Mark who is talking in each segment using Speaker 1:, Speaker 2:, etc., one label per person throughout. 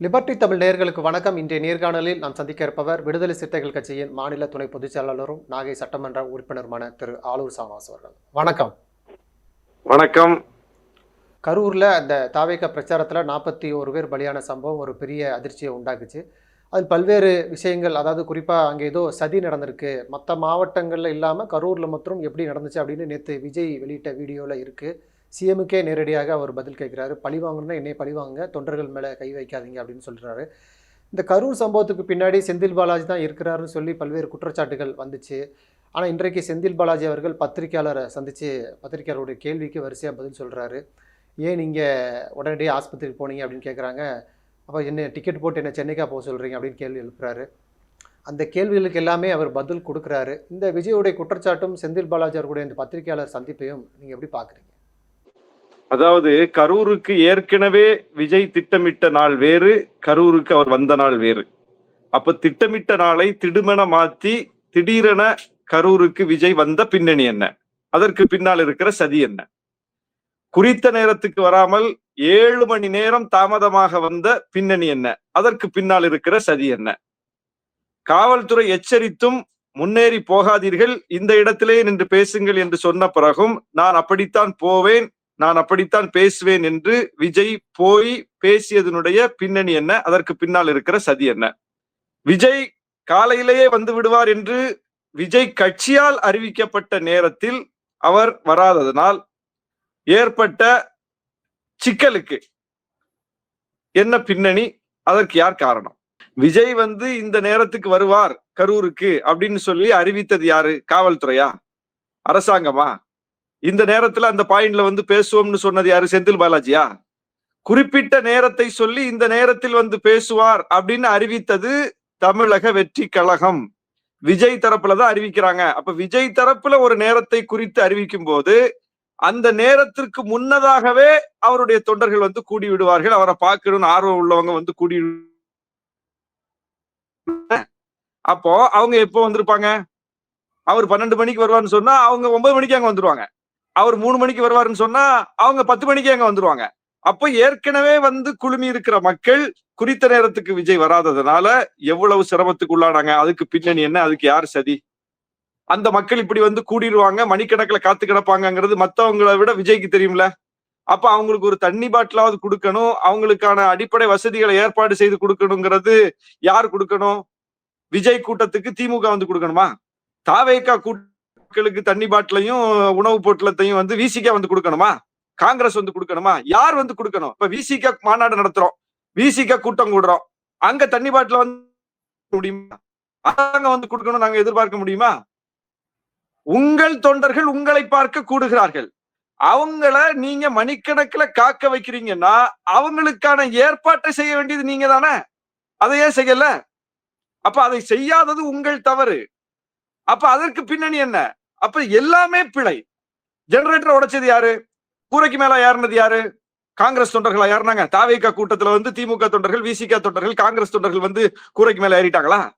Speaker 1: Liberty Tamil நேயர்களுக்கு வணக்கம். இன்றைய நேர்காணலில் நாம் சந்திக்க இருப்பவர் விடுதலை சிறுத்தைகள் கட்சியின் மாநில துணை பொதுச் செயலாளரும் நாகை சட்டமன்ற உறுப்பினருமான திரு ஆலூர் சாமாஸ் அவர்கள். வணக்கம்.
Speaker 2: வணக்கம்.
Speaker 1: கரூரில் அந்த தாவேக பிரச்சாரத்தில் நாற்பத்தி ஒரு பேர் பலியான சம்பவம் ஒரு பெரிய அதிர்ச்சியை உண்டாக்குச்சு. அதில் பல்வேறு விஷயங்கள் அதாவது குறிப்பாக அங்கே ஏதோ சதி நடந்திருக்கு. மற்ற மாவட்டங்களில் இல்லாமல் கரூரில் மற்றும் எப்படி நடந்துச்சு அப்படின்னு நேற்று விஜய் வெளியிட்ட வீடியோவில் இருக்குது சிஎமுக்கே நேரடியாக அவர் பதில் கேட்குறாரு. பழி வாங்கணும்னா என்னை பழி வாங்க தொண்டர்கள் மேலே கை வைக்காதீங்க அப்படின்னு சொல்கிறாரு இந்த கரூர் சம்பவத்துக்கு பின்னாடி செந்தில் பாலாஜி தான் இருக்கிறாருன்னு சொல்லி பல்வேறு குற்றச்சாட்டுகள் வந்துச்சு. ஆனால் இன்றைக்கு செந்தில் பாலாஜி அவர்கள் பத்திரிக்கையாளரை சந்தித்து பத்திரிகையாளருடைய கேள்விக்கு வரிசையாக பதில் சொல்கிறாரு ஏன் நீங்கள் உடனடியாக ஆஸ்பத்திரிக்கு போனீங்க அப்படின்னு கேட்குறாங்க அப்போ என்ன டிக்கெட் போட்டு என்ன சென்னைக்கா போக சொல்கிறீங்க அப்படின்னு கேள்வி எழுப்புறாரு. அந்த கேள்விகளுக்கு எல்லாமே அவர் பதில் கொடுக்குறாரு. இந்த விஜயோடைய குற்றச்சாட்டும் செந்தில் பாலாஜி அவர்களுடைய இந்த பத்திரிகையாளர் சந்திப்பையும் நீங்கள் எப்படி பார்க்குறீங்க
Speaker 2: அதாவது கரூருக்கு ஏற்கனவே விஜய் திட்டமிட்ட நாள் வேறு கரூருக்கு அவர் வந்த நாள் வேறு. அப்ப திட்டமிட்ட நாளை திடுமென மாத்தி திடீரென கரூருக்கு விஜய் வந்த பின்னணி என்ன? அதற்கு பின்னால் இருக்கிற சதி என்ன? குறித்த நேரத்துக்கு வராமல் ஏழு மணி நேரம் தாமதமாக வந்த பின்னணி என்ன? அதற்கு பின்னால் இருக்கிற சதி என்ன? காவல்துறை எச்சரித்தும் முன்னேறி போகாதீர்கள். இந்த இடத்திலே நின்று பேசுங்கள் என்று சொன்ன பிறகும் நான் அப்படித்தான் போவேன். நான் அப்படித்தான் பேசுவேன் என்று விஜய் போய் பேசியதனுடைய பின்னணி என்ன? அதற்கு பின்னால் இருக்கிற சதி என்ன? விஜய் காலையிலேயே வந்து விடுவார் என்று விஜய் கட்சியால் அறிவிக்கப்பட்ட நேரத்தில் அவர் வராததனால் ஏற்பட்ட சிக்கலுக்கு என்ன பின்னணி? அதற்கு யார் காரணம்? விஜய் வந்து இந்த நேரத்துக்கு வருவார் கரூருக்கு அப்படின்னு சொல்லி அறிவித்தது யாரு? காவல்துறையா? அரசாங்கமா? இந்த நேரத்துல அந்த பாயிண்ட்ல வந்து பேசுவோம்னு சொன்னது யாரு? செந்தில் பாலாஜியா? குறிப்பிட்ட நேரத்தை சொல்லி இந்த நேரத்தில் வந்து பேசுவார் அப்படின்னு அறிவித்தது தமிழக வெற்றி கழகம். விஜய் தரப்புல தான் அறிவிக்கிறாங்க. அப்ப விஜய் தரப்புல ஒரு நேரத்தை குறித்து அறிவிக்கும் போது அந்த நேரத்திற்கு முன்னதாகவே அவருடைய தொண்டர்கள் வந்து கூடி விடுவார்கள் அவரை பார்க்கணும்னு ஆர்வம் உள்ளவங்க வந்து கூடி அப்போ அவங்க எப்போ வந்திருப்பாங்க? அவர் பன்னெண்டு மணிக்கு வருவான்னு சொன்னா அவங்க ஒன்பது மணிக்கு அங்க வந்துருவாங்க. அவர் மூணு மணிக்கு வருவாருன்னு சொன்னா அவங்க பத்து மணிக்கு அங்க வந்துருவாங்க. அப்ப ஏற்கனவே வந்து குழுமி இருக்கிற மக்கள் குறித்த நேரத்துக்கு விஜய் வராததுனால எவ்வளவு சிரமத்துக்கு உள்ளானாங்க? அதுக்கு பின்னணி என்ன? அதுக்கு யார் சதி? அந்த மக்கள் இப்படி வந்து கூடிடுவாங்க மணிக்கணக்கில் காத்து கிடப்பாங்கிறது மத்தவங்களை விட விஜய்க்கு தெரியும்ல. அப்ப அவங்களுக்கு ஒரு தண்ணி பாட்டிலாவது கொடுக்கணும் அவங்களுக்கான அடிப்படை வசதிகளை ஏற்பாடு செய்து கொடுக்கணுங்கிறது யார் கொடுக்கணும்? விஜய் கூட்டத்துக்கு திமுக வந்து கொடுக்கணுமா? தாவேக்கா மக்களுக்கு தண்ணி பாட்டிலையும் உணவு பொட்டலத்தையும் வந்து விசிகா வந்து கொடுக்கணுமா? காங்கிரஸ் வந்து கொடுக்கணுமா? யார் வந்து கொடுக்கணும்? இப்ப விசிகா மாநாடு நடத்துறோம். விசிகா கூட்டம் கூடுறோம். அங்க தண்ணி பாட்டில வந்து முடியுமா? அங்க வந்து கொடுக்கணும் நாங்க எதிர்பார்க்க முடியுமா? உங்கள் தொண்டர்கள் உங்களை பார்க்க கூடுகிறார்கள். அவங்கள நீங்க மணிக்கணக்குல காக்க வைக்கிறீங்கன்னா அவங்களுக்கான ஏற்பாட்டை செய்ய வேண்டியது நீங்க தானே? அதை ஏன் செய்யல? அப்ப அதை செய்யாதது உங்கள் தவறு. அப்ப அதற்கு பின்னணி என்ன? அப்ப எல்லாமே பிழை. ஜெனரேட்டர் உடைச்சது யாரு? கூரைக்கு மேல ஏறினது யாரு? காங்கிரஸ் தொண்டர்களா ஏறினாங்க. தாவேகா கூட்டத்துல வந்து திமுக தொண்டர்கள் விசிகா தொண்டர்கள் காங்கிரஸ் தொண்டர்கள் வந்து கூரைக்கு மேல ஏறிட்டாங்களா?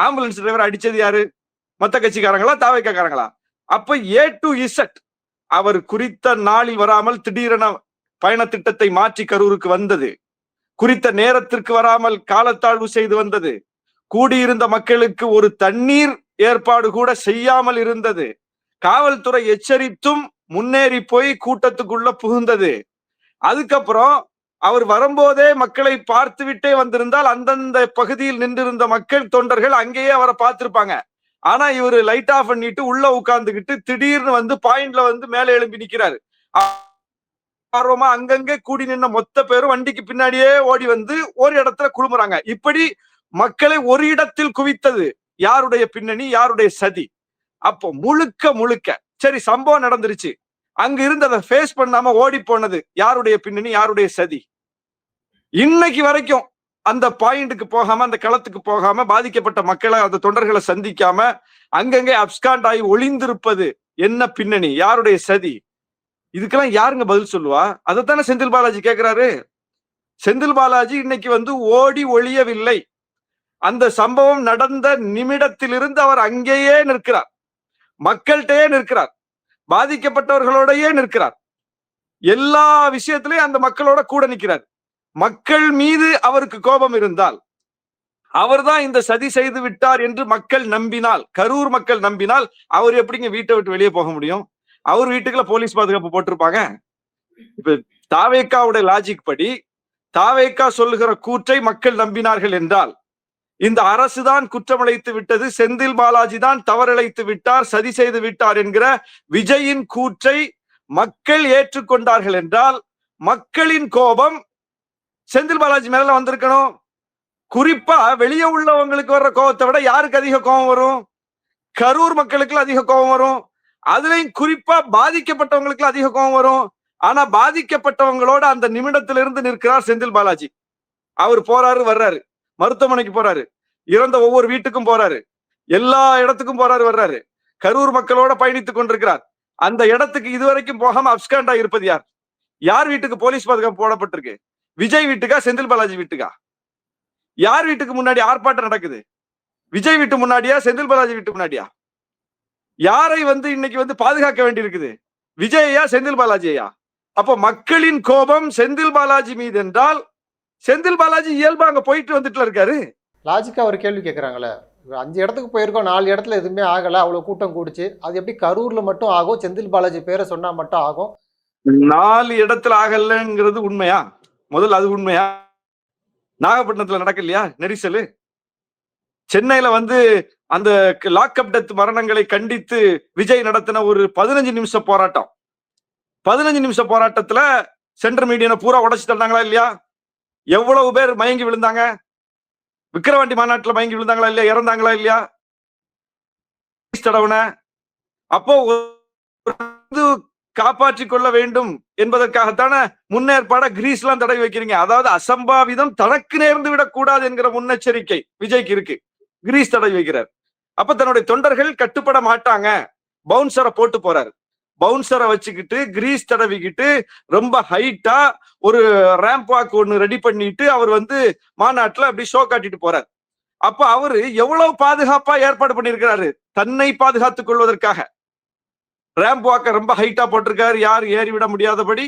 Speaker 2: ஆம்புலன்ஸ் டிரைவர் அடிச்சது யாரு? மத்த கட்சிக்காரங்களா தாவேக்காரங்களா அப்ப ஏ டு இசட் அவர் குறித்த நாளில் வராமல் திடீரென பயண திட்டத்தை மாற்றி கரூருக்கு வந்தது. குறித்த நேரத்திற்கு வராமல் காலத்தாழ்வு செய்து வந்தது. கூடியிருந்த மக்களுக்கு ஒரு தண்ணீர் ஏற்பாடு கூட செய்யாமல் இருந்தது. காவல்துறை எச்சரித்தும் முன்னேறி போய் கூட்டத்துக்குள்ள புகுந்தது. அதுக்கப்புறம் அவர் வரும்போதே மக்களை பார்த்து விட்டே வந்திருந்தால் அந்தந்த பகுதியில் நின்றிருந்த மக்கள் தொண்டர்கள் அங்கேயே அவரை பார்த்திருப்பாங்க. ஆனா இவர் லைட் ஆஃப் பண்ணிட்டு உள்ள உட்கார்ந்துகிட்டு திடீர்னு வந்து பாயிண்ட்ல வந்து மேல எழும்பி நிக்கிறாரு. ஆர்வமா அங்கங்க கூடி நின்ன மொத்த பேரும் வண்டிக்கு பின்னாடியே ஓடி வந்து ஒரு இடத்துல குழுமுறாங்க. இப்படி மக்களை ஒரு இடத்தில் குவித்தது. யாருடைய பின்னணி? யாருடைய சதி? அப்போ முழுக்க முழுக்க சரி சம்பவம் நடந்துருச்சு. அங்க இருந்து அதை ஃபேஸ் பண்ணாம ஓடி போனது யாருடைய பின்னணி? யாருடைய சதி? இன்னைக்கு வரைக்கும் அந்த பாயிண்ட்டுக்கு போகாம அந்த களத்துக்கு போகாம பாதிக்கப்பட்ட மக்களை அந்த தொண்டர்களை சந்திக்காம அங்கங்கே அப்ஸ்காண்ட் ஆகி ஒளிந்திருப்பது என்ன பின்னணி? யாருடைய சதி? இதுக்கெல்லாம் யாருங்க பதில் சொல்லுவா? அதைத்தானே செந்தில் பாலாஜி கேட்கிறாரு செந்தில் பாலாஜி இன்னைக்கு வந்து ஓடி ஒளியவில்லை. அந்த சம்பவம் நடந்த நிமிடத்திலிருந்து அவர் அங்கேயே நிற்கிறார். மக்கள்கிட்டயே நிற்கிறார். பாதிக்கப்பட்டவர்களோடயே நிற்கிறார். எல்லா விஷயத்திலையும் அந்த மக்களோட கூட நிற்கிறார் மக்கள் மீது அவருக்கு கோபம் இருந்தால் அவர்தான் இந்த சதி செய்து விட்டார் என்று மக்கள் நம்பினால் கரூர் மக்கள் நம்பினால் அவர் எப்படிங்க வீட்டை விட்டு வெளியே போக முடியும்? அவர் வீட்டுக்குள்ள போலீஸ் பாதுகாப்பு போட்டிருப்பாங்க? இப்ப தாவேக்காவுடைய லாஜிக் படி தாவேக்கா சொல்லுகிற கூற்றை மக்கள் நம்பினார்கள் என்றால் இந்த அரசுதான் குற்றமழைத்து விட்டது செந்தில் பாலாஜி தான் தவறிழைத்து விட்டார் சதி செய்து விட்டார் என்கிற விஜயின் கூற்றை மக்கள் ஏற்றுக்கொண்டார்கள் என்றால் மக்களின் கோபம் செந்தில் பாலாஜி மேல வந்திருக்கணும். குறிப்பா வெளியே உள்ளவங்களுக்கு வர்ற கோபத்தை விட யாருக்கு அதிக கோபம் வரும்? கரூர் மக்களுக்கு அதிக கோபம் வரும். அதுலயும் குறிப்பா பாதிக்கப்பட்டவங்களுக்கு அதிக கோபம் வரும். ஆனா பாதிக்கப்பட்டவங்களோட அந்த நிமிடத்திலிருந்து நிற்கிறார் செந்தில் பாலாஜி. அவர் போறாரு வர்றாரு. மருத்துவமனைக்கு போறாரு. இறந்த ஒவ்வொரு வீட்டுக்கும் போறாரு. எல்லா இடத்துக்கும் போறாரு வர்றாரு. கரூர் மக்களோட பயணித்துக் கொண்டிருக்கிறார். அந்த இடத்துக்கு இதுவரைக்கும் போகாம அப்ஸ்காண்டா இருப்பது யார்? யார் வீட்டுக்கு போலீஸ் பாதுகாப்பு போடப்பட்டிருக்கு? விஜய் வீட்டுக்கா செந்தில் பாலாஜி வீட்டுக்கா? யார் வீட்டுக்கு முன்னாடி ஆர்ப்பாட்டம் நடக்குது? விஜய் வீட்டு முன்னாடியா செந்தில் பாலாஜி வீட்டு முன்னாடியா? யாரை வந்து இன்னைக்கு வந்து பாதுகாக்க வேண்டி இருக்குது விஜய்யா செந்தில் பாலாஜியா? அப்போ மக்களின் கோபம் செந்தில் பாலாஜி மீது என்றால் செந்தில் பாலாஜி இயல்பா அங்க போயிட்டு வந்துட்டுல இருக்காரு.
Speaker 1: லாஜிக்காக ஒரு கேள்வி கேட்குறாங்களே அஞ்சு இடத்துக்கு போயிருக்கோம் நாலு இடத்துல எதுவுமே ஆகலை அவ்வளோ கூட்டம் கூடிச்சு. அது எப்படி கரூரில் மட்டும் ஆகும் செந்தில் பாலாஜி பேரை சொன்னால் மட்டும் ஆகும்?
Speaker 2: நாலு இடத்துல ஆகலைங்கிறது உண்மையா? முதல்ல அது உண்மையா? நாகப்பட்டினத்தில் நடக்கலையா? நெரிசலு? சென்னையில வந்து அந்த லாக்அப் டெத் மரணங்களை கண்டித்து விஜய் நடத்தின ஒரு பதினஞ்சு நிமிஷ போராட்டம். பதினஞ்சு நிமிஷ போராட்டத்துல சென்ட்ரல் மீடியனை பூரா உடைச்சு தந்தாங்களா இல்லையா? எவ்வளவு பேர் மயங்கி விழுந்தாங்க? விக்கிரவாண்டி மாநாட்டுல மயங்கி விழுந்தாங்களா இல்லையா? இறந்தாங்களா இல்லையா? தடவுன. அப்போ ஒரு காப்பாற்றிக் கொள்ள வேண்டும் என்பதற்காகத்தான முன்னேற்பாட கிரீஸ் எல்லாம் தடவி வைக்கிறீங்க. அதாவது அசம்பாவிதம் தனக்கு நேர்ந்து விடக்கூடாது என்கிற முன்னெச்சரிக்கை விஜய்க்கு இருக்கு. கிரீஸ் தடவி வைக்கிறார். அப்ப தன்னுடைய தொண்டர்கள் கட்டுப்பட மாட்டாங்க. பவுன்சரை போட்டு போறாரு. பவுன்சரை வச்சுக்கிட்டு கிரீஸ் தடவிக்கிட்டு ரொம்ப ஹைட்டா ஒரு ரேம்ப் வாக் ஒன்று ரெடி பண்ணிட்டு அவர் வந்து மாநாட்டில் அப்படி ஷோ காட்டிட்டு போறார். அப்ப அவரு எவ்வளவு பாதுகாப்பா ஏற்பாடு பண்ணியிருக்கிறாரு? தன்னை பாதுகாத்துக் கொள்வதற்காக. ரேம்ப் வாக்க ரொம்ப ஹைட்டா போட்டிருக்காரு. யார் ஏறி விட முடியாதபடி.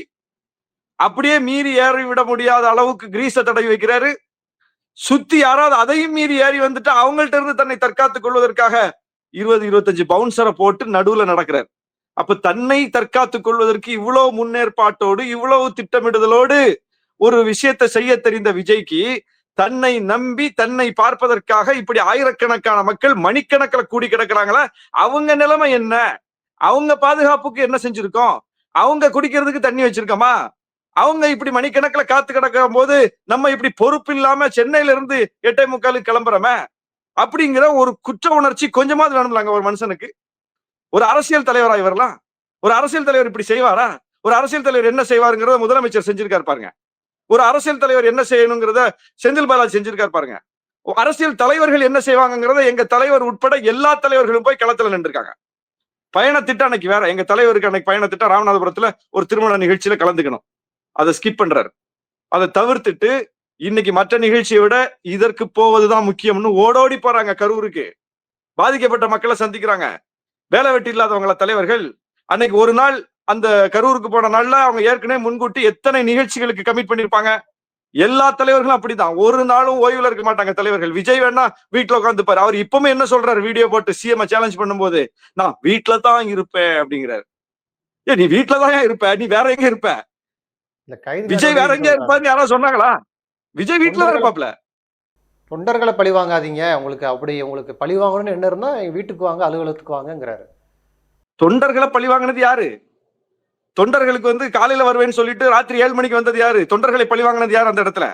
Speaker 2: அப்படியே மீறி ஏறி விட முடியாத அளவுக்கு கிரீஸ தடவி வைக்கிறாரு. சுத்தி யாராவது அதையும் மீறி ஏறி வந்துட்டு அவங்கள்ட்ட இருந்து தன்னை தற்காத்துக் கொள்வதற்காக இருபது இருபத்தஞ்சு பவுன்சரை போட்டு நடுவுல நடக்கிறார். அப்ப தன்னை தற்காத்துக் கொள்வதற்கு இவ்வளவு முன்னேற்பாட்டோடு இவ்வளவு திட்டமிடுதலோடு ஒரு விஷயத்தை செய்ய தெரிந்த விஜய்க்கு தன்னை நம்பி தன்னை பார்ப்பதற்காக இப்படி ஆயிரக்கணக்கான மக்கள் மணிக்கணக்கில் கூடி கிடக்குறாங்களா? அவங்க நிலைமை என்ன? அவங்க பாதுகாப்புக்கு என்ன செஞ்சிருக்கோம்? அவங்க குடிக்கிறதுக்கு தண்ணி வச்சிருக்கோமா? அவங்க இப்படி மணிக்கணக்கில் காத்து கிடக்கும் போது நம்ம இப்படி பொறுப்பு இல்லாம சென்னையில இருந்து எட்டே முக்காலுக்கு கிளம்புறோமே? அப்படிங்கிற ஒரு குற்ற உணர்ச்சி கொஞ்சமாவது வேணும்லாங்க ஒரு மனுஷனுக்கு. ஒரு அரசியல் தலைவரா இவரெல்லாம்? ஒரு அரசியல் தலைவர் இப்படி செய்வாரா? ஒரு அரசியல் தலைவர் என்ன செய்வாருங்கிறத முதலமைச்சர் செஞ்சிருக்காரு பாருங்க. ஒரு அரசியல் தலைவர் என்ன செய்யணுங்கிறத செந்தில் பாலாஜி செஞ்சிருக்காரு பாருங்க. அரசியல் தலைவர்கள் என்ன செய்வாங்கிறத எங்க தலைவர் உட்பட எல்லா தலைவர்களும் போய் களத்துல நின்றுருக்காங்க. பயணத்திட்டம் அன்னைக்கு வேற. எங்க தலைவருக்கு அன்னைக்கு பயணத்திட்டம் ராமநாதபுரத்துல ஒரு திருமண நிகழ்ச்சியில கலந்துக்கணும். அதை ஸ்கிப் பண்றாரு. அதை தவிர்த்துட்டு இன்னைக்கு மற்ற நிகழ்ச்சியை விட இதற்கு போவதுதான் முக்கியம்னு ஓடோடி போறாங்க கரூருக்கு. பாதிக்கப்பட்ட மக்களை சந்திக்கிறாங்க. வேலை வெட்டி இல்லாதவங்கள தலைவர்கள் அன்னைக்கு ஒரு நாள் அந்த கரூருக்கு போன நாள்ல அவங்க ஏற்கனவே முன்கூட்டி எத்தனை நிகழ்ச்சிகளுக்கு கமிட் பண்ணிருப்பாங்க? எல்லா தலைவர்களும் அப்படிதான். ஒரு நாளும் ஓய்வுல இருக்க மாட்டாங்க தலைவர்கள். விஜய் வேணா வீட்டுல உட்காந்துப்பாரு. அவர் இப்பவுமே என்ன சொல்றாரு? வீடியோ போட்டு சிஎம் சேலஞ்ச் பண்ணும்போது நான் வீட்டுல தான் இருப்பேன் அப்படிங்கிறாரு. ஏ நீ வீட்டுல தான் இருப்ப? நீ வேற எங்க இருப்ப? விஜய் வேற எங்க இருப்பாருன்னு யாராவது சொன்னாங்களா? விஜய் வீட்டுல தான் இருப்பாப்ல?
Speaker 1: தொண்டர்களை பழி வாங்காதீங்க. உங்களுக்கு அப்படி உங்களுக்கு பழி வாங்கணும்னு என்ன இருந்தா வீட்டுக்கு வாங்க அலுவலகத்துக்கு வாங்கங்கிறாரு.
Speaker 2: தொண்டர்களை பழி வாங்கினது யாரு? தொண்டர்களுக்கு வந்து காலையில வருவேன்னு சொல்லிட்டு ராத்திரி ஏழு மணிக்கு வந்தது யாரு? தொண்டர்களை பழி வாங்கினது யார் அந்த இடத்துல?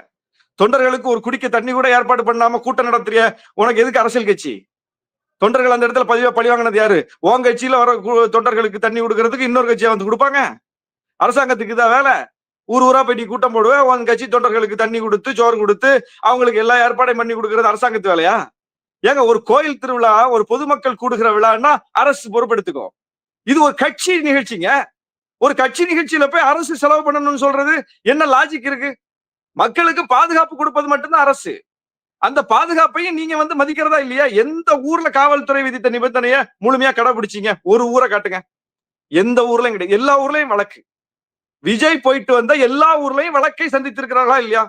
Speaker 2: தொண்டர்களுக்கு ஒரு குடிக்க தண்ணி கூட ஏற்பாடு பண்ணாம கூட்டம் நடத்துறிய உனக்கு எதுக்கு அரசியல் கட்சி? தொண்டர்கள் அந்த இடத்துல பதிவா பழி வாங்கினது யாரு? உன் கட்சியில வர தொண்டர்களுக்கு தண்ணி கொடுக்கறதுக்கு இன்னொரு கட்சியா வந்து கொடுப்பாங்க? அரசாங்கத்துக்கு தான் வேலை. ஊர் ஊரா போயிட்டு கூட்டம் போடுவேன் உன் கட்சி தொண்டர்களுக்கு தண்ணி கொடுத்து சோறு கொடுத்து அவங்களுக்கு எல்லா ஏற்பாடையும் பண்ணி கொடுக்கறது அரசாங்கத்து வேலையா? ஏங்க ஒரு கோயில் திருவிழா ஒரு பொதுமக்கள் கூடுகிற விழான்னா அரசு பொறுப்பெடுத்துக்கோ. இது ஒரு கட்சி நிகழ்ச்சிங்க. ஒரு கட்சி நிகழ்ச்சியில போய் அரசு செலவு பண்ணணும்னு சொல்றது என்ன லாஜிக் இருக்கு? மக்களுக்கு பாதுகாப்பு கொடுப்பது மட்டும்தான் அரசு. அந்த பாதுகாப்பையும் நீங்க வந்து மதிக்கிறதா இல்லையா? எந்த ஊர்ல காவல்துறை விதித்த நிபந்தனைய முழுமையா கடைபிடிச்சீங்க? ஒரு ஊரை காட்டுங்க. எந்த ஊர்லயும் கிடையாது. எல்லா ஊர்லயும் வழக்கு. விஜய் போயிட்டு வந்த எல்லா ஊர்லயும் வழக்கை சந்தித்திருக்கிறார்களா இல்லையா?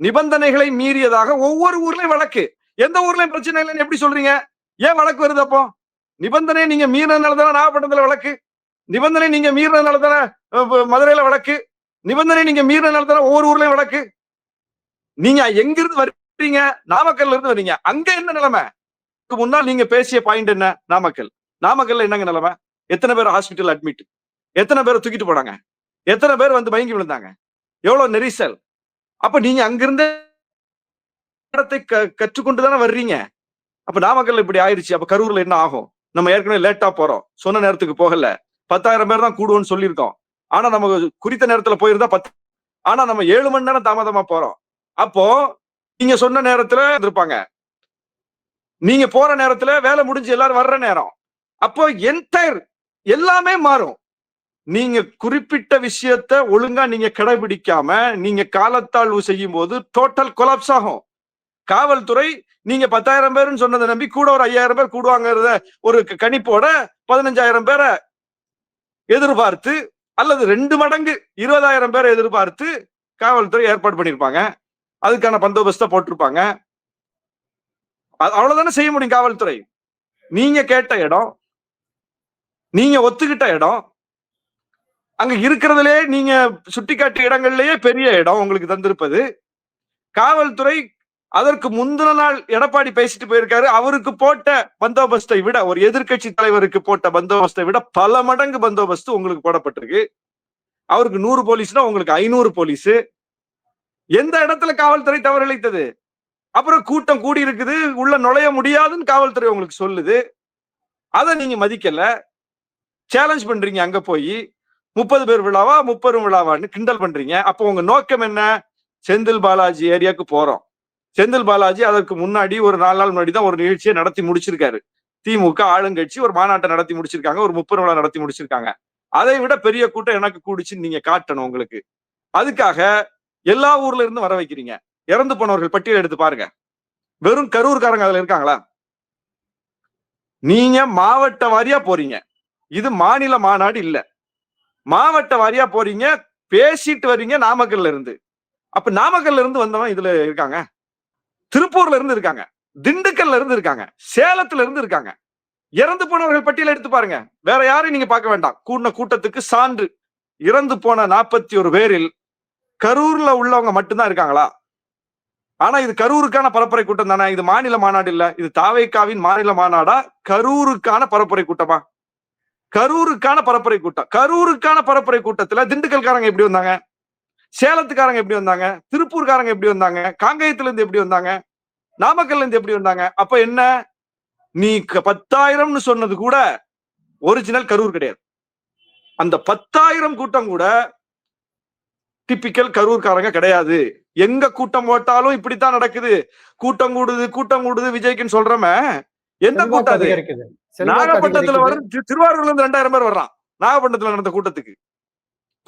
Speaker 2: நிபந்தனைகளை மீறியதாக ஒவ்வொரு ஊர்லயும் வழக்கு. எந்த ஊர்லயும் பிரச்சனை இல்லைன்னு எப்படி சொல்றீங்க? ஏன் வழக்கு வருது அப்போ? நிபந்தனை நீங்க மீறினதுனால தானே நாகப்பட்டினத்துல வழக்கு? நிபந்தனை நீங்க மீறினதுனால தானே மதுரையில வழக்கு? நிபந்தனை நீங்க மீறினதுனால தானே ஒவ்வொரு ஊர்லயும் வழக்கு? நீங்க எங்கிருந்து வர்றீங்க? நாமக்கல்ல இருந்து வர்றீங்க. அங்க என்ன நிலைமை? முன்னால் நீங்க பேசிய பாயிண்ட் என்ன? நாமக்கல். நாமக்கல்ல என்னங்க நிலைமை? எத்தனை பேர் ஹாஸ்பிட்டல் அட்மிட் எத்தனை பேர் தூக்கிட்டு போனாங்க? எத்தனை பேர் வந்து மயங்கி விழுந்தாங்க? எவ்வளவு நெரிசல்? அப்ப நீங்க அங்கிருந்து இடத்தை க- கற்றுக்கொண்டு தானே வர்றீங்க? அப்ப நாமக்கல்ல இப்படி ஆயிருச்சு அப்ப கரூர்ல என்ன ஆகும்? நம்ம ஏற்கனவே லேட்டா போறோம். சொன்ன நேரத்துக்கு போகல. பத்தாயிரம் பேர் தான் கூடுவோம்னு சொல்லியிருக்கோம். ஆனா நம்ம குறித்த நேரத்துல போயிருந்தா பத்து ஆனா நம்ம ஏழு மணி நேரம் தாமதமா போறோம். அப்போ நீங்க சொன்ன நேரத்துல இருப்பாங்க நீங்க போற நேரத்துல வேலை முடிஞ்சு எல்லாரும் வர்ற நேரம். அப்போ என்டையர் எல்லாமே மாறும். நீங்க குறிப்பிட்ட விஷயத்த ஒழுங்கா நீங்க கடைபிடிக்காம நீங்க காலத்தாழ்வு செய்யும் போது டோட்டல் கொலாப்ஸ் ஆகும். காவல்துறை நீங்க பத்தாயிரம் பேருன்னு சொன்னதை நம்பி கூட ஒரு ஐயாயிரம் பேர் கூடுவாங்கிறத ஒரு க- கணிப்போட பதினஞ்சாயிரம் பேரை எதிர்பார்த்து அல்லது ரெண்டு மடங்கு இருபதாயிரம் பேரை எதிர்பார்த்து காவல்துறை ஏற்பாடு பண்ணிருப்பாங்க. அதுக்கான பந்தோபஸ்தை போட்டிருப்பாங்க. அவ்வளவுதானே செய்ய முடியும் காவல்துறை. நீங்க கேட்ட இடம் நீங்க ஒத்துக்கிட்ட இடம் அங்க இருக்கிறதுலே நீங்க சுட்டிக்காட்டிய இடங்கள்லயே பெரிய இடம் உங்களுக்கு தந்திருப்பது. காவல்துறை அதற்கு முந்தின நாள் எடப்பாடி பேசிட்டு போயிருக்காரு. அவருக்கு போட்ட பந்தோபஸ்தை விட ஒரு எதிர்க்கட்சி தலைவருக்கு போட்ட பந்தோபஸ்தை விட பல மடங்கு பந்தோபஸ்து உங்களுக்கு போடப்பட்டிருக்கு. அவருக்கு நூறு போலீஸ்னா உங்களுக்கு ஐநூறு போலீஸ். எந்த இடத்துல காவல்துறை தவறிழைத்தது அப்புறம் கூட்டம் கூடி இருக்குது உள்ள நுழைய முடியாதுன்னு காவல்துறை உங்களுக்கு சொல்லுது. அதை நீங்க மதிக்கல. சேலஞ்ச் பண்றீங்க அங்க போய். முப்பது பேர் விழாவா? முப்பது விழாவான்னு கிண்டல் பண்றீங்க. அப்போ உங்க நோக்கம் என்ன? செந்தில் பாலாஜி ஏரியாவுக்கு போறோம். செந்தில் பாலாஜி அதற்கு முன்னாடி ஒரு நாலு நாள் முன்னாடி தான் ஒரு நிகழ்ச்சியை நடத்தி முடிச்சிருக்காரு. திமுக ஆளுங்கட்சி ஒரு மாநாட்டை நடத்தி முடிச்சிருக்காங்க. ஒரு முப்பது விழா நடத்தி முடிச்சிருக்காங்க. அதை விட பெரிய கூட்டம் எனக்கு கூடிச்சுன்னு நீங்க காட்டணும் உங்களுக்கு. அதுக்காக எல்லா ஊர்ல இருந்து வர வைக்கிறீங்க. இறந்து போனவர்கள் பட்டியல் எடுத்து பாருங்க. வெறும் கரூர்காரங்க அதுல இருக்காங்களா? நீங்க மாவட்ட வாரியா போறீங்க. இது மாநில மாநாடு இல்லை. மாவட்ட வாரியா போறீங்க பேசிட்டு வர்றீங்க நாமக்கல்ல இருந்து. அப்ப நாமக்கல்ல இருந்து வந்தவன் இதுல இருக்காங்க. திருப்பூர்ல இருந்து இருக்காங்க. திண்டுக்கல்ல இருந்து இருக்காங்க. சேலத்துல இருந்து இருக்காங்க. இறந்து போனவர்கள் பட்டியல எடுத்து பாருங்க. வேற யாரையும் நீங்க பார்க்க வேண்டாம். கூடின கூட்டத்துக்கு சான்று. இறந்து போன நாற்பத்தி ஒரு பேரில் கரூர்ல உள்ளவங்க மட்டும்தான் இருக்காங்களா? ஆனா இது கரூருக்கான பரப்புரை கூட்டம் தானே? இது மாநில மாநாடு இல்ல. இது தாவேக்காவின் மாநில மாநாடா? கரூருக்கான பரப்புரை கூட்டமா? கரூருக்கான பரப்புரை கூட்டம். கரூருக்கான பரப்புரை கூட்டத்துல திண்டுக்கல்காரங்க எப்படி வந்தாங்க? சேலத்துக்காரங்க எப்படி வந்தாங்க? திருப்பூர்காரங்க எப்படி வந்தாங்க? காங்கேயத்துல இருந்து எப்படி வந்தாங்க? நாமக்கல்ல இருந்து எப்படி வந்தாங்க? அப்ப என்ன? நீ பத்தாயிரம்னு சொன்னது கூட ஒரிஜினல் கரூர் கிடையாது. அந்த பத்தாயிரம் கூட்டம் கூட டிப்பிக்கல் கரூர்காரங்க கிடையாது. எங்க கூட்டம் போட்டாலும் இப்படித்தான் நடக்குது. கூட்டம் கூடுது கூட்டம் கூடுது விஜய்க்குன்னு சொல்றமே எந்த கூட்டம் அது? நாகப்பட்டினத்துல. வரும் திருவாரூர்ல இருந்து ரெண்டாயிரம் பேர் வர்றான். நாகப்பட்டினத்துல நடந்த கூட்டத்துக்கு.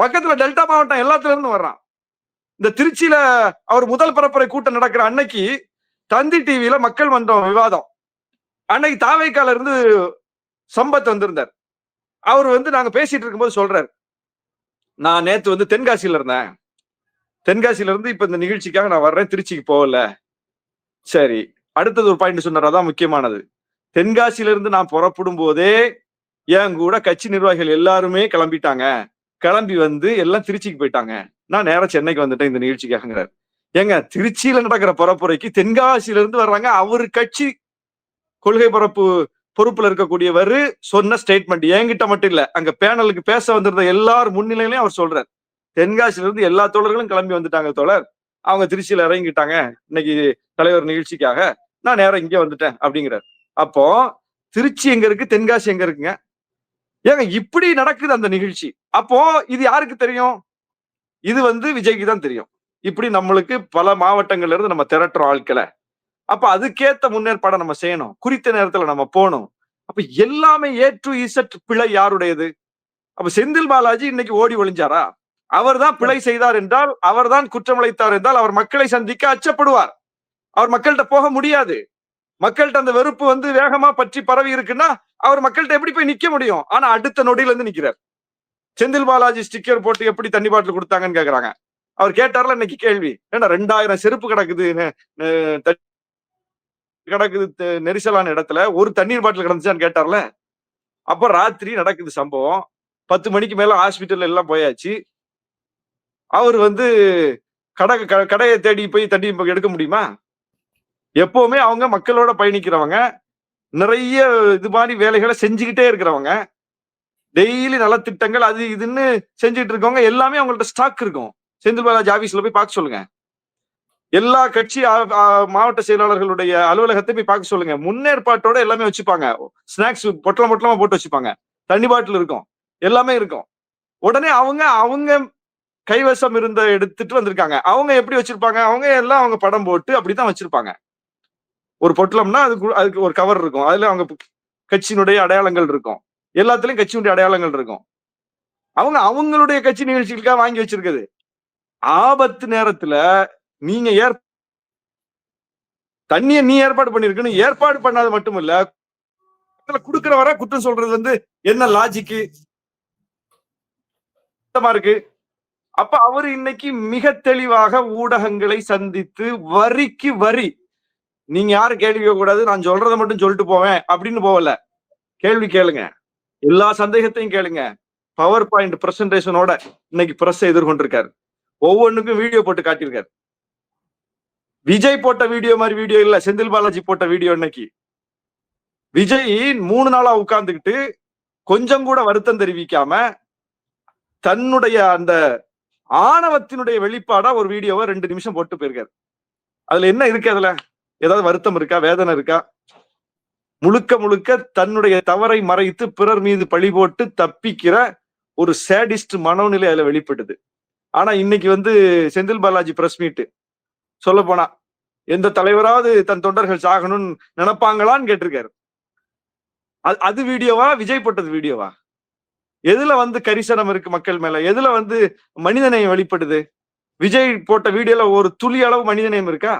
Speaker 2: பக்கத்துல டெல்டா மாவட்டம் எல்லாத்துல இருந்து வர்றான். இந்த திருச்சியில அவர் முதல் பரப்புரை கூட்டம் நடக்கிற அன்னைக்கு தந்தி டிவியில மக்கள் மன்றம் விவாதம். அன்னைக்கு தாவைக்கால இருந்து சம்பத் வந்திருந்தார். அவர் வந்து நாங்க பேசிட்டு இருக்கும்போது சொல்றாரு நான் நேத்து வந்து தென்காசியில இருந்தேன். தென்காசியில இருந்து இப்ப இந்த நிகழ்ச்சிக்காக நான் வர்றேன் திருச்சிக்கு போகல. சரி அடுத்தது ஒரு பாயிண்ட் சொன்னார் அதான் முக்கியமானது. தென்காசியிலிருந்து நான் புறப்படும் போதே என் கூட கட்சி நிர்வாகிகள் எல்லாருமே கிளம்பிட்டாங்க. கிளம்பி வந்து எல்லாம் திருச்சிக்கு போயிட்டாங்க. நான் நேரம் சென்னைக்கு வந்துட்டேன் இந்த நிகழ்ச்சிக்காகங்கிறார். ஏங்க திருச்சியில நடக்கிற பரப்புரைக்கு தென்காசியிலிருந்து வர்றாங்க அவர் கட்சி கொள்கை பரப்பு பொறுப்புல இருக்கக்கூடியவர் சொன்ன ஸ்டேட்மெண்ட் என்கிட்ட மட்டும் இல்ல அங்க பேனலுக்கு பேச வந்திருந்த எல்லார் முன்னிலையிலையும் அவர் சொல்றார். தென்காசியில இருந்து எல்லா தோழர்களும் கிளம்பி வந்துட்டாங்க தோழர். அவங்க திருச்சியில இறங்கிட்டாங்க. இன்னைக்கு தலைவர் நிகழ்ச்சிக்காக. நான் நேரம் இங்கே வந்துட்டேன் அப்படிங்கிறார். அப்போ திருச்சி எங்க இருக்கு தென்காசி எங்க இருக்குங்க? ஏங்க இப்படி நடக்குது அந்த நிகழ்ச்சி. அப்போ இது யாருக்கு தெரியும்? இது வந்து விஜய்க்கு தான் தெரியும். இப்படி நம்மளுக்கு பல மாவட்டங்கள்ல இருந்து நம்ம திரட்டுறோம் ஆட்களை. அப்ப அதுக்கேத்த முன்னேற்பாடை நம்ம செய்யணும். குறித்த நேரத்துல நம்ம போகணும். அப்ப எல்லாமே ஏ டு இசட் பிழை யாருடையது? அப்ப செந்தில் பாலாஜி இன்னைக்கு ஓடி ஒளிஞ்சாரா? அவர்தான் பிழை செய்தார் என்றால் அவர்தான் குற்றமளித்தார் என்றால் அவர் மக்களை சந்திக்க அச்சப்படுவார். அவர் மக்கள்கிட்ட போக முடியாது. மக்கள்கிட்ட அந்த வெறுப்பு வந்து வேகமா பற்றி பரவி இருக்குன்னா அவர் மக்கள்கிட்ட எப்படி போய் நிக்க முடியும்? ஆனா அடுத்த நொடியில இருந்து நிக்கிறார். செந்தில் பாலாஜி ஸ்டிக்கர் போட்டு எப்படி தண்ணி பாட்டில் கொடுத்தாங்கன்னு கேக்குறாங்க. அவர் கேட்டார்ல இன்னைக்கு கேள்வி. ஏன்னா ரெண்டாயிரம் செருப்பு கிடக்குது த- கிடக்குது நெரிசலான இடத்துல. ஒரு தண்ணீர் பாட்டில் கிடந்துச்சான்னு கேட்டார்ல. அப்ப ராத்திரி நடக்குது சம்பவம். பத்து மணிக்கு மேல ஹாஸ்பிட்டல் எல்லாம் போயாச்சு. அவர் வந்து கடை கடையை தேடி போய் தண்ணி எடுக்க முடியுமா? எப்பவுமே அவங்க மக்களோட பயணிக்கிறவங்க நிறைய இது மாதிரி வேலைகளை செஞ்சுக்கிட்டே இருக்கிறவங்க டெய்லி நலத்திட்டங்கள் அது இதுன்னு செஞ்சுட்டு இருக்கவங்க எல்லாமே அவங்கள்ட்ட ஸ்டாக் இருக்கும். செந்தில் பாலாஜி ஆபீஸ்ல போய் பார்க்க சொல்லுங்க. எல்லா கட்சி மாவட்ட செயலாளர்களுடைய அலுவலகத்தை போய் பார்க்க சொல்லுங்க. முன்னேற்பாட்டோட எல்லாமே வச்சுப்பாங்க. ஸ்நாக்ஸ் பொட்டலம் பொட்டலமா போட்டு வச்சுப்பாங்க. தண்ணி பாட்டில் இருக்கும். எல்லாமே இருக்கும். உடனே அவங்க அவங்க கைவசம் இருந்த எடுத்துட்டு வந்திருக்காங்க. அவங்க எப்படி வச்சிருப்பாங்க? அவங்க எல்லாம் அவங்க படம் போட்டு அப்படித்தான் வச்சிருப்பாங்க. ஒரு பொட்டலம்னா அதுக்கு அதுக்கு ஒரு கவர் இருக்கும். அதுல அவங்க கட்சியினுடைய அடையாளங்கள் இருக்கும். எல்லாத்துலயும் கட்சியினுடைய அடையாளங்கள் இருக்கும். அவங்க அவங்களுடைய கட்சி நிகழ்ச்சிகளுக்காக வாங்கி வச்சிருக்குது. ஆபத்து நேரத்துல நீங்க ஏற் தண்ணிய நீ ஏற்பாடு பண்ணிருக்குன்னு ஏற்பாடு பண்ணாது மட்டும் இல்ல குடுக்கிற வர குற்றம் சொல்றது வந்து என்ன லாஜிக்கு இருக்கு. அப்ப அவர் இன்னைக்கு மிக தெளிவாக ஊடகங்களை சந்தித்து வரிக்கு வரி நீங்க யாரும் கேள்வி கேட்க கூடாது நான் சொல்றதை மட்டும் சொல்லிட்டு போவேன் அப்படின்னு போகல. கேள்வி கேளுங்க. எல்லா சந்தேகத்தையும் கேளுங்க. பவர் பாயிண்ட் பிரசன்டேஷனோட இன்னைக்கு பிரஸ் எதிர்கொண்டிருக்காரு. ஒவ்வொன்றுக்கும் வீடியோ போட்டு காட்டியிருக்காரு. விஜய் போட்ட வீடியோ மாதிரி வீடியோ இல்ல. செந்தில் பாலாஜி போட்ட வீடியோ இன்னைக்கு. விஜய் மூணு நாளா உட்கார்ந்துக்கிட்டு கொஞ்சம் கூட வருத்தம் தெரிவிக்காம தன்னுடைய அந்த ஆணவத்தினுடைய வெளிப்பாடா ஒரு வீடியோவை ரெண்டு நிமிஷம் போட்டு போயிருக்காரு. அதுல என்ன இருக்கு அதுல? ஏதாவது வருத்தம் இருக்கா? வேதனை இருக்கா? முழுக்க முழுக்க தன்னுடைய தவறை மறைத்து பிறர் மீது பழி போட்டு தப்பிக்கிற ஒரு சேடிஸ்ட் மனோநிலை அதுல வெளிப்படுது. ஆனா இன்னைக்கு வந்து செந்தில் பாலாஜி பிரஸ் மீட் சொல்ல போனா எந்த தலைவராவது தன் தொண்டர்கள் சாகணும்னு நினைப்பாங்களான்னு கேட்டிருக்காரு. அது அது வீடியோவா? விஜய் போட்டது வீடியோவா? எதுல வந்து கரிசனம் இருக்கு மக்கள் மேல? எதுல வந்து மனிதநேயம் வெளிப்படுது? விஜய் போட்ட வீடியோல ஒரு துளி அளவு மனிதநேயம் இருக்கா?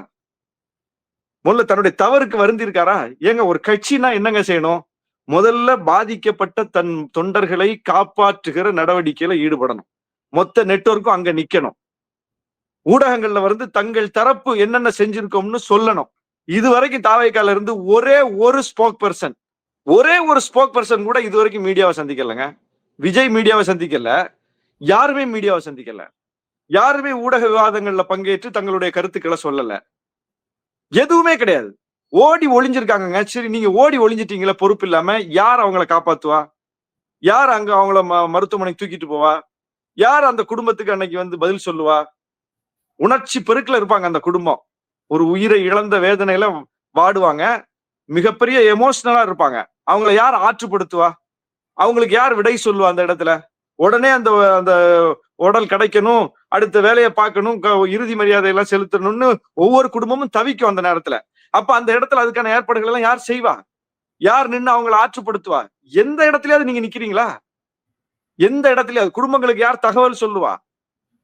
Speaker 2: முதல்ல தன்னுடைய தவறுக்கு வருந்திருக்காரா ஏங்க ஒரு கட்சினா என்னங்க செய்யணும்? முதல்ல பாதிக்கப்பட்ட தன் தொண்டர்களை காப்பாற்றுகிற நடவடிக்கையில ஈடுபடணும். மொத்த நெட்வொர்க்கும் அங்க நிக்கணும். ஊடகங்கள்ல வந்து தங்கள் தரப்பு என்னென்ன செஞ்சிருக்கோம்னு சொல்லணும். இது வரைக்கும் தாவைக்கால இருந்து ஒரே ஒரு ஸ்போக் பர்சன் ஒரே ஒரு ஸ்போக் பர்சன் கூட இது வரைக்கும் மீடியாவை சந்திக்கலைங்க. விஜய் மீடியாவை சந்திக்கல. யாருமே மீடியாவை சந்திக்கல. யாருமே ஊடக விவாதங்கள்ல பங்கேற்று தங்களுடைய கருத்துக்களை சொல்லல. எதுவுமே கிடையாது. ஓடி ஒளிஞ்சிருக்காங்கங்க. சரி நீங்க ஓடி ஒளிஞ்சிட்டீங்களா பொறுப்பு இல்லாம யார் அவங்கள காப்பாத்துவா? யார் அங்க அவங்கள ம- மருத்துவமனைக்கு தூக்கிட்டு போவா? யார் அந்த குடும்பத்துக்கு அன்னைக்கு வந்து பதில் சொல்லுவா? உணர்ச்சி பெருக்கில் இருப்பாங்க அந்த குடும்பம். ஒரு உயிரை இழந்த வேதனையில வாடுவாங்க. மிகப்பெரிய எமோஷனலா இருப்பாங்க. அவங்கள யார் ஆற்றுப்படுத்துவா? அவங்களுக்கு யார் விடை சொல்லுவா அந்த இடத்துல? உடனே அந்த அந்த உடல் கிடைக்கணும். அடுத்த வேலையை பார்க்கணும் க- இறுதி மரியாதை எல்லாம் செலுத்தணும்னு ஒவ்வொரு குடும்பமும் தவிக்கும் அந்த நேரத்துல. அப்ப அந்த இடத்துல அதுக்கான ஏற்பாடுகள் எல்லாம் யார் செய்வா? யார் நின்று அவங்கள ஆற்றுப்படுத்துவா? எந்த இடத்துலயாவது நீங்க நிக்கிறீங்களா? எந்த இடத்துலயாவது? குடும்பங்களுக்கு யார் தகவல் சொல்லுவா?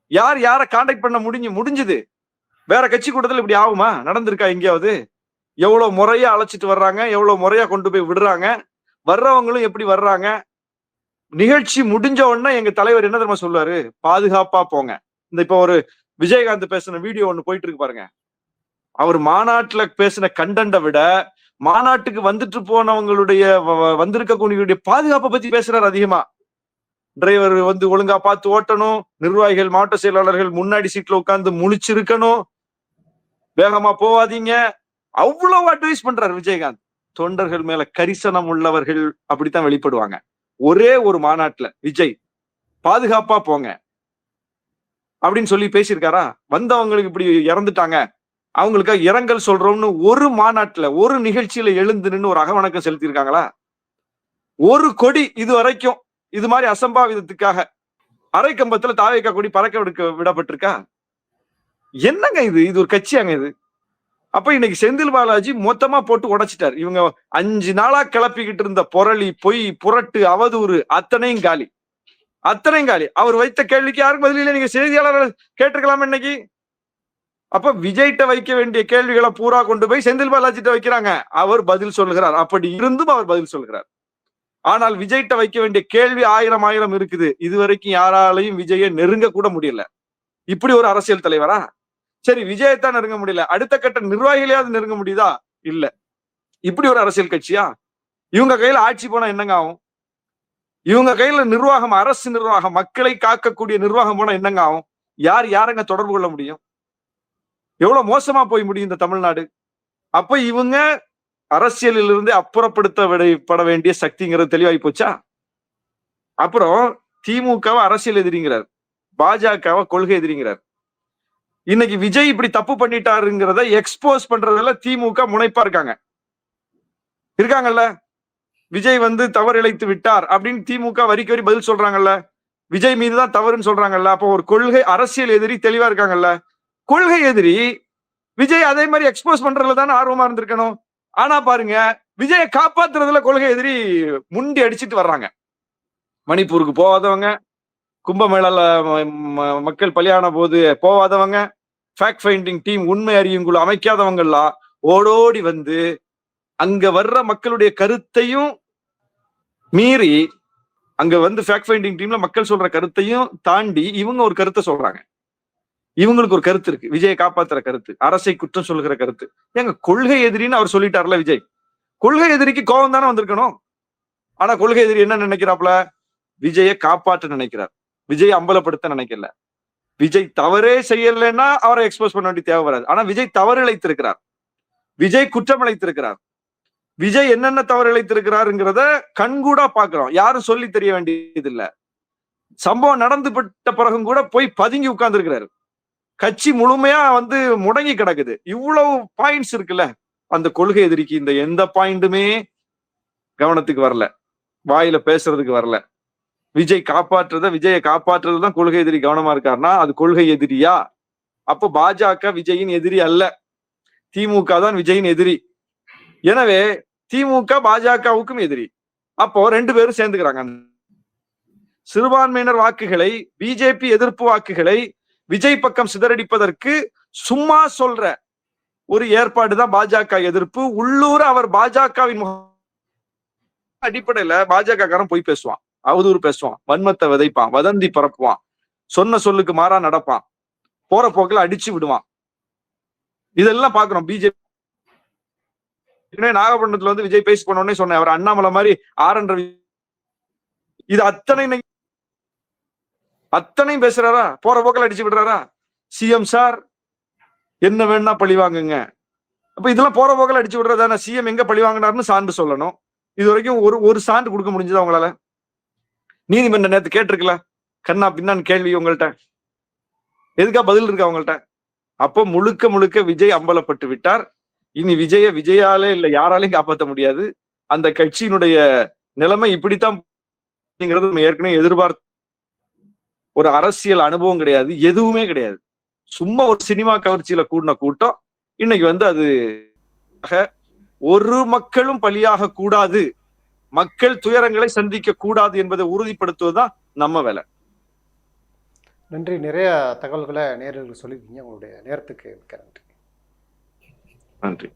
Speaker 2: யார் யாரை கான்டாக்ட் பண்ண முடிஞ்சு முடிஞ்சுது? வேற கட்சி கூட்டத்தில் இப்படி ஆகுமா? நடந்திருக்கா எங்கேயாவது? எவ்வளவு முறையா அழைச்சிட்டு வர்றாங்க எவ்வளவு முறையா கொண்டு போய் விடுறாங்க? வர்றவங்களும் எப்படி வர்றாங்க? நிகழ்ச்சி முடிஞ்ச உடனே எங்க தலைவர் என்ன தெரியுமா சொல்லுவாரு? பாதுகாப்பா போங்க. இந்த இப்ப ஒரு விஜயகாந்த் பேசின வீடியோ ஒண்ணு போயிட்டு இருக்கு பாருங்க. அவர் மாநாட்டுல பேசின கண்டென்ட்டை விட மாநாட்டுக்கு வந்துட்டு போனவங்களுடைய வ- பாதுகாப்பை பத்தி பேசுறாரு அதிகமா. டிரைவர் வந்து ஒழுங்கா பார்த்து ஓட்டணும் நிர்வாகிகள் மாவட்ட செயலாளர்கள் முன்னாடி சீட்ல உட்கார்ந்து முழிச்சிருக்கணும். வேகமா போவாதீங்க. அவ்வளவு அட்வைஸ் பண்றாரு விஜயகாந்த். தொண்டர்கள் மேல கரிசனம் உள்ளவர்கள் அப்படித்தான் வெளிப்படுவாங்க. ஒரே ஒரு மாநாட்டுல விஜய் பாதுகாப்பா போங்க. அப்படின்னு சொல்லி பேசியிருக்காரா? வந்தவங்களுக்கு இப்படி இறந்துட்டாங்க. அவங்களுக்காக இரங்கல் சொல்றோம்னு ஒரு மாநாட்டுல ஒரு நிகழ்ச்சியில எழுந்து நின்று ஒரு அகவணக்கம் செலுத்தியிருக்காங்களா? ஒரு கொடி இது வரைக்கும் இது மாதிரி அசம்பாவிதத்துக்காக அரைக்கம்பத்துல தாவேக்கா கொடி பறக்க விடுக்க விடப்பட்டிருக்கா? என்னங்க இது? இது ஒரு கட்சியாங்க இது. அப்ப இன்னைக்கு செந்தில் பாலாஜி மொத்தமா போட்டு உடைச்சிட்டார். இவங்க அஞ்சு நாளா கிளப்பிக்கிட்டு இருந்த பொரளி பொய் புரட்டு அவதூறு அத்தனையும் காலி. அத்தனையும் காலி. அவர் வைத்த கேள்விக்கு யாருக்கும் பதில் இல்லை. நீங்க செய்தியாளர்கள் கேட்டிருக்கலாம் இன்னைக்கு? அப்ப விஜய்கிட்ட வைக்க வேண்டிய கேள்விகளை பூரா கொண்டு போய் செந்தில் பாலாஜிட்ட வைக்கிறாங்க. அவர் பதில் சொல்லுகிறார். அப்படி இருந்தும் அவர் பதில் சொல்கிறார் ஆனால் விஜய்கிட்ட வைக்க வேண்டிய கேள்வி ஆயிரம் ஆயிரம் இருக்குது. இது வரைக்கும் யாராலையும் விஜயை நெருங்க கூட முடியல. இப்படி ஒரு அரசியல் தலைவரா? சரி விஜயத்தான் நெருங்க முடியல. அடுத்த கட்ட நிர்வாகிகளையாவது நெருங்க முடியுதா? இல்ல. இப்படி ஒரு அரசியல் கட்சியா? இவங்க கையில ஆட்சி போனா என்னங்க ஆகும்? இவங்க கையில நிர்வாகம் அரசு நிர்வாகம் மக்களை காக்கக்கூடிய நிர்வாகம் போனா என்னங்க ஆகும்? யார் யாரங்க தொடர்பு கொள்ள முடியும்? எவ்வளவு மோசமா போய் முடியும் இந்த தமிழ்நாடு? அப்ப இவங்க அரசியலில் இருந்து அப்புறப்படுத்தப்பட வேண்டிய சக்திங்கிறது தெளிவாகி போச்சா? அப்புறம் திமுகவை அரசியல் எதிரிங்கிறார். பாஜகவை கொள்கை எதிரிங்கிறார். இன்னைக்கு விஜய் இப்படி தப்பு பண்ணிட்டாருங்கிறத எக்ஸ்போஸ் பண்றதுல திமுக முனைப்பா இருக்காங்க. இருக்காங்கல்ல? விஜய் வந்து தவறு இழைத்து விட்டார் அப்படின்னு திமுக வரிக்கு வரி பதில் சொல்றாங்கல்ல. விஜய் மீது தான் தவறுன்னு சொல்றாங்கல்ல. அப்போ ஒரு கொள்கை அரசியல் எதிரி தெளிவா இருக்காங்கல்ல. கொள்கை எதிரி விஜய் அதே மாதிரி எக்ஸ்போஸ் பண்றதுல தானே ஆர்வமா இருந்திருக்கணும். ஆனா பாருங்க விஜயை காப்பாத்துறதுல கொள்கை எதிரி முண்டி அடிச்சிட்டு வர்றாங்க. மணிப்பூருக்கு போகாதவங்க கும்பமேளால ம- ம- மக்கள் பலியான போது போகாதவங்க ஃபேக்ட் ஃபைண்டிங் டீம் உண்மை அறியும் குழு அமைக்காதவங்கெல்லாம் ஓடோடி வந்து அங்க வர்ற மக்களுடைய கருத்தையும் மீறி அங்க வந்து ஃபேக்ட் ஃபைண்டிங் டீம்ல மக்கள் சொல்ற கருத்தையும் தாண்டி இவங்க ஒரு கருத்தை சொல்றாங்க. இவங்களுக்கு ஒரு கருத்து இருக்கு. விஜயை காப்பாத்துற கருத்து அரசை குற்றம் சொல்லுகிற கருத்து. ஏங்க கொள்கை எதிரின்னு அவர் சொல்லிட்டார்ல விஜய். கொள்கை எதிரிக்கு கோபம் தானே வந்திருக்கணும். ஆனா கொள்கை எதிரி என்ன நினைக்கிறாப்ல விஜயை காப்பாற்ற நினைக்கிறார். விஜய் அம்பலப்படுத்த நினைக்கல. விஜய் தவறே செய்யலைன்னா அவரை எக்ஸ்போஸ் பண்ண வேண்டிய தேவை வராது. ஆனா விஜய் தவறு இழைத்திருக்கிறார். விஜய் குற்றம் இழைத்திருக்கிறார். விஜய் என்னென்ன தவறு இழைத்திருக்கிறாருங்கிறத கண்கூடா பாக்குறோம் யாரும் சொல்லி தெரிய வேண்டியது இல்ல சம்பவம் நடந்து விட்ட பிறகும் கூட போய் பதுங்கி உட்கார்ந்துருக்கிறாரு. கட்சி முழுமையா வந்து முடங்கி கிடக்குது. இவ்வளவு பாயிண்ட்ஸ் இருக்குல்ல. அந்த கொள்கை எதிரிக்கு இந்த எந்த பாயிண்ட்டுமே கவனத்துக்கு வரல. வாயில பேசுறதுக்கு வரல. விஜய் காப்பாற்றுறத விஜயை காப்பாற்றுறது தான் கொள்கை எதிரி கவனமா இருக்காருன்னா அது கொள்கை எதிரியா? அப்போ பாஜக விஜயின் எதிரி அல்ல. திமுக தான் விஜயின் எதிரி. எனவே திமுக பாஜகவுக்கும் எதிரி. அப்போ ரெண்டு பேரும் சேர்ந்துக்கிறாங்க. சிறுபான்மையினர் வாக்குகளை பிஜேபி எதிர்ப்பு வாக்குகளை விஜய் பக்கம் சிதறடிப்பதற்கு சும்மா சொல்ற ஒரு ஏற்பாடு தான் பாஜக எதிர்ப்பு. உள்ளூர் அவர் பாஜகவின் அடிப்படையில பாஜக காரன் போய் பேசுவான். அவதூறு பேசுவான். வன்மத்தை விதைப்பான். வதந்தி பரப்புவான். சொன்ன சொல்லுக்கு மாறா நடப்பான். போற போக்குல அடிச்சு விடுவான். இதெல்லாம் பாக்குறோம் பிஜேபி நாகப்பட்டினத்துல வந்து விஜய் பேசி பண்ண உடனே சொன்னேன். அவர் அண்ணாமலை மாதிரி ஆர் என் ரவி இது அத்தனை அத்தனையும் பேசுறாரா? போற போக்கில் அடிச்சு விடுறாரா? சிஎம் சார் என்ன வேணா பழி வாங்குங்க. அப்ப இதெல்லாம் போற போக்கில் அடிச்சு விடுறதான? சிஎம் எங்க பழி வாங்கினாருன்னு சான்று சொல்லணும். இது வரைக்கும் ஒரு ஒரு சான்று கொடுக்க முடிஞ்சதா அவங்களால நீதிமன்ற நேத்து கேட்டிருக்கல? கண்ணா பின்னான்னு கேள்வி உங்கள்கிட்ட எதுக்கா பதில் இருக்கா உங்கள்ட்ட? அப்போ முழுக்க முழுக்க விஜய் அம்பலப்பட்டு விட்டார். இனி விஜய விஜயாலே இல்ல யாராலையும் காப்பாற்ற முடியாது. அந்த கட்சியினுடைய நிலைமை இப்படித்தான் நம்ம ஏற்கனவே எதிர்பார்த்த ஒரு அரசியல் அனுபவம் கிடையாது எதுவுமே கிடையாது. சும்மா ஒரு சினிமா கவர்ச்சியில கூடின கூட்டம் இன்னைக்கு வந்து அது ஒரு மக்களும் பலியாக கூடாது. மக்கள் துயரங்களை சந்திக்க கூடாது என்பதை உறுதிப்படுத்துவதுதான் நம்ம வேலை.
Speaker 1: நன்றி. நிறைய தகவல்களை நேர்களுக்கு சொல்லியிருக்கீங்க. உங்களுடைய நேரத்துக்கு மிக்க நன்றி.
Speaker 2: நன்றி.